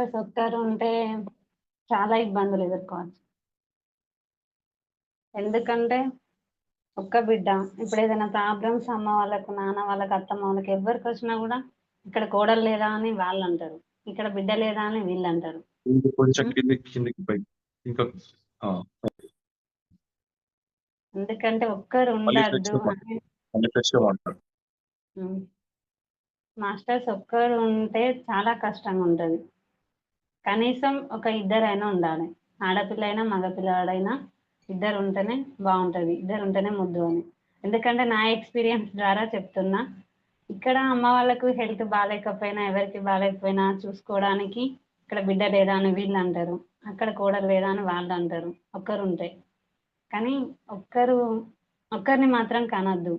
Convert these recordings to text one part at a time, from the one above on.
Masters ఒక్కరు ఉంటే చాలా ఇబ్బందులు ఎదుర్కోవచ్చు. ఎందుకంటే ఒక్క బిడ్డ ఇప్పుడు ఏదైనా ప్రాబ్లమ్స్ అమ్మ వాళ్ళకు నాన్న వాళ్ళకి అత్తమ్మ వాళ్ళకి ఎవరికి వచ్చినా కూడా ఇక్కడ కోడలు లేదా అని వాళ్ళు అంటారు. ఇక్కడ బిడ్డ లేదా అని వీళ్ళు అంటారు. ఎందుకంటే ఒక్కరు ఉండద్దు ఉమ్. మాస్టర్స్ ఒక్కరు ఉంటే చాలా కష్టంగా ఉంటుంది. కనీసం ఒక ఇద్దరైనా ఉండాలి. ఆడపిల్ల అయినా మగపిల్లవాడైనా ఇద్దరు ఉంటేనే బాగుంటుంది ఇద్దరు ఉంటేనే ముద్దు అని. ఎందుకంటే నా ఎక్స్పీరియన్స్ ద్వారా చెప్తున్నా. ఇక్కడ అమ్మ వాళ్ళకు హెల్త్ బాగాలేకపోయినా ఎవరికి బాగాలేకపోయినా చూసుకోవడానికి ఇక్కడ బిడ్డ లేదా అని వీళ్ళు అంటారు అక్కడ కోడలు లేదా అని వాళ్ళు అంటారు ఒక్కరు ఉంటే కానీ ఒక్కరు ఒక్కరిని మాత్రం కనద్దు.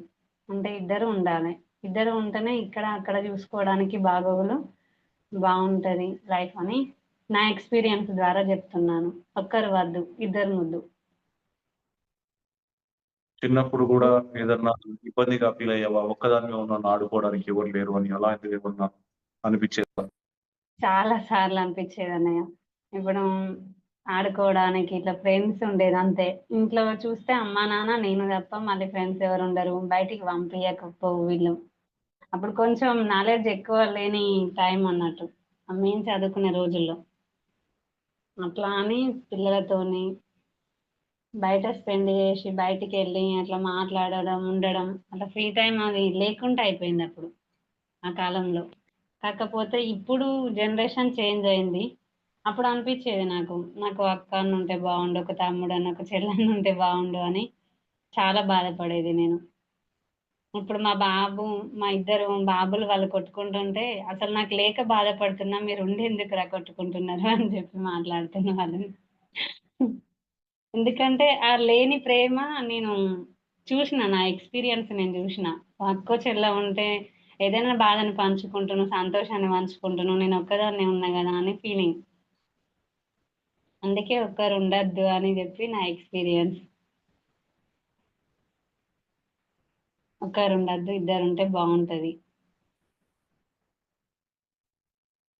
అంటే ఇద్దరు ఉండాలి. ఇద్దరు ఉంటేనే ఇక్కడ అక్కడ చూసుకోవడానికి బాగోగులు బాగుంటుంది లైఫ్ అని నా ఎక్స్పీరియన్స్ ద్వారా చెప్తున్నాను. ఒక్కరు వద్దు ఇద్దరు ముద్దు. చిన్నప్పుడు కూడా ఏదన్నా ఇబ్బందిగా ఫీల్ అయ్యావా? ఒక్కదాన్ని ఉన్నాను ఆడుకోవడానికి ఎవరు లేరు అని అలాంటిది ఏమన్నా అనిపించేదా? చాలా సార్లు అనిపించేది అన్నయ్య. ఇప్పుడు ఆడుకోవడానికి ఇట్లా ఫ్రెండ్స్ ఉండేది అంతే. ఇంట్లో చూస్తే అమ్మా నాన్న నేను తప్ప మళ్ళీ ఫ్రెండ్స్ ఎవరు ఉండరు. బయటికి పంపించకపోవు వీళ్ళు. అప్పుడు కొంచెం నాలెడ్జ్ ఎక్కువ లేని టైం అన్నట్టు. మేము చదువుకునే రోజుల్లో. అట్లా అని పిల్లలతోని బయట స్పెండ్ చేసి బయటికి వెళ్ళి అట్లా మాట్లాడడం ఉండడం అట్లా ఫ్రీ టైం అది లేకుండా అయిపోయింది అప్పుడు ఆ కాలంలో. కాకపోతే ఇప్పుడు జనరేషన్ చేంజ్ అయింది. అప్పుడు అనిపించేది నాకు నాకు అక్క అన్న ఉంటే బాగుండు ఒక తమ్ముడు అని ఒక చెల్లెన్న ఉంటే బాగుండు అని చాలా బాధపడేది నేను. ఇప్పుడు మా బాబు మా ఇద్దరు బాబులు వాళ్ళు కొట్టుకుంటుంటే అసలు నాకు లేక బాధపడుతున్నా మీరు ఉండి ఎందుకు రా కొట్టుకుంటున్నారు అని చెప్పి మాట్లాడుతున్న వాళ్ళని ఎందుకంటే ఆ లేని ప్రేమ నేను చూసిన నా ఎక్స్పీరియన్స్ నేను చూసిన. అక్కో చెల్ల ఉంటే ఏదైనా బాధను పంచుకుంటున్నాను సంతోషాన్ని పంచుకుంటున్నాను నేను ఒక్కదాన్నే ఉన్నా కదా అని ఫీలింగ్ అందుకే ఒక్కరు ఉండద్దు అని చెప్పి నా ఎక్స్పీరియన్స్. ఒక్కరు ఉండద్దు ఇద్దరు ఉంటే బాగుంటది.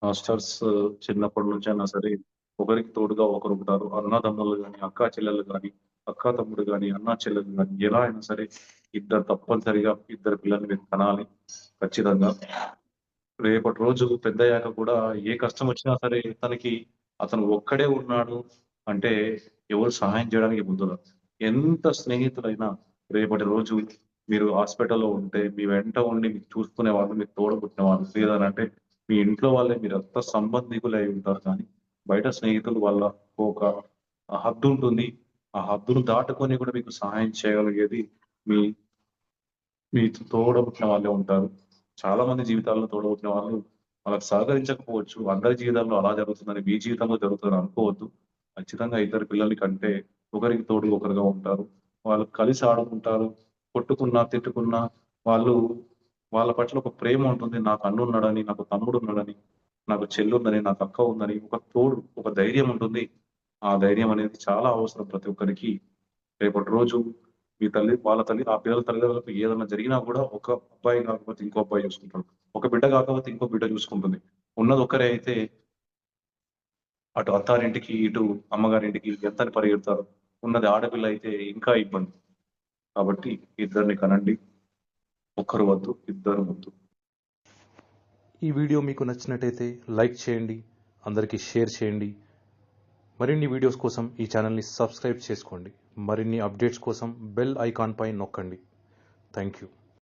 మాస్టర్స్ చిన్నప్పటి నుంచి అయినా సరే ఒకరికి తోడుగా ఒకరు ఉంటారు. అన్నదమ్ములు కానీ అక్కా చెల్లెలు కానీ అక్కా తమ్ముడు కానీ అన్నా చెల్లెలు కానీ ఎలా అయినా సరే ఇద్దరు తప్పనిసరిగా ఇద్దరు పిల్లల్ని మీరు కనాలి. ఖచ్చితంగా. రేపటి రోజు పెద్దయ్యాక కూడా ఏ కష్టం వచ్చినా సరే తనకి అతను ఒక్కడే ఉన్నాడు అంటే ఎవరు సహాయం చేయడానికి ముందుగా. ఎంత స్నేహితులైనా రేపటి రోజు మీరు హాస్పిటల్లో ఉంటే మీ వెంట ఉండి మీకు చూసుకునే వాళ్ళు మీకు తోడబుట్టిన వాళ్ళు లేదంటే మీ ఇంట్లో వాళ్ళే మీరు అంత సంబంధికులు అయి ఉంటారు కానీ బయట స్నేహితులు వల్ల ఒక హద్దు ఉంటుంది. ఆ హద్దును దాటుకొని కూడా మీకు సహాయం చేయగలిగేది మీ మీ తోడబుట్టిన వాళ్ళే ఉంటారు. చాలా మంది జీవితాల్లో తోడబుట్టిన వాళ్ళు వాళ్ళకి సహకరించకపోవచ్చు. అందరి జీవితాల్లో అలా జరుగుతుందని మీ జీవితంలో జరుగుతుందని అనుకోవద్దు. ఖచ్చితంగా ఇద్దరు పిల్లల కంటే ఒకరికి తోడు ఒకరుగా ఉంటారు. వాళ్ళు కలిసి ఆడుకుంటారు. కొట్టుకున్నా తిట్టుకున్నా వాళ్ళు వాళ్ళ పట్ల ఒక ప్రేమ ఉంటుంది. నాకు అన్ను ఉన్నాడని నాకు తమ్ముడు ఉన్నాడని నాకు చెల్లు ఉందని నాకు అక్క ఉందని ఒక తోడు ఒక ధైర్యం ఉంటుంది. ఆ ధైర్యం అనేది చాలా అవసరం ప్రతి ఒక్కరికి. రేపటి రోజు మీ తల్లి వాళ్ళ తల్లి ఆ పిల్లల తల్లిదండ్రులకు ఏదైనా జరిగినా కూడా ఒక అబ్బాయి కాకపోతే ఇంకో అబ్బాయి చూసుకుంటాడు. ఒక బిడ్డ కాకపోతే ఇంకో బిడ్డ చూసుకుంటుంది. ఉన్నది ఒక్కరే అయితే అటు అత్తారింటికి ఇటు అమ్మగారింటికి ఎంత పరిగెడతారు? ఉన్నది ఆడపిల్ల అయితే ఇంకా ఇబ్బంది. కాబట్టి ఇద్దరిని కనండి. ఒక్కరు వద్దు ఇద్దరు వద్దు. ఈ వీడియో మీకు నచ్చినట్టయితే లైక్ చేయండి అందరికీ షేర్ చేయండి. మరిన్ని వీడియోస్ కోసం ఈ ఛానల్ని సబ్స్క్రైబ్ చేసుకోండి. మరిన్ని అప్డేట్స్ కోసం బెల్ ఐకాన్పై నొక్కండి. Thank you.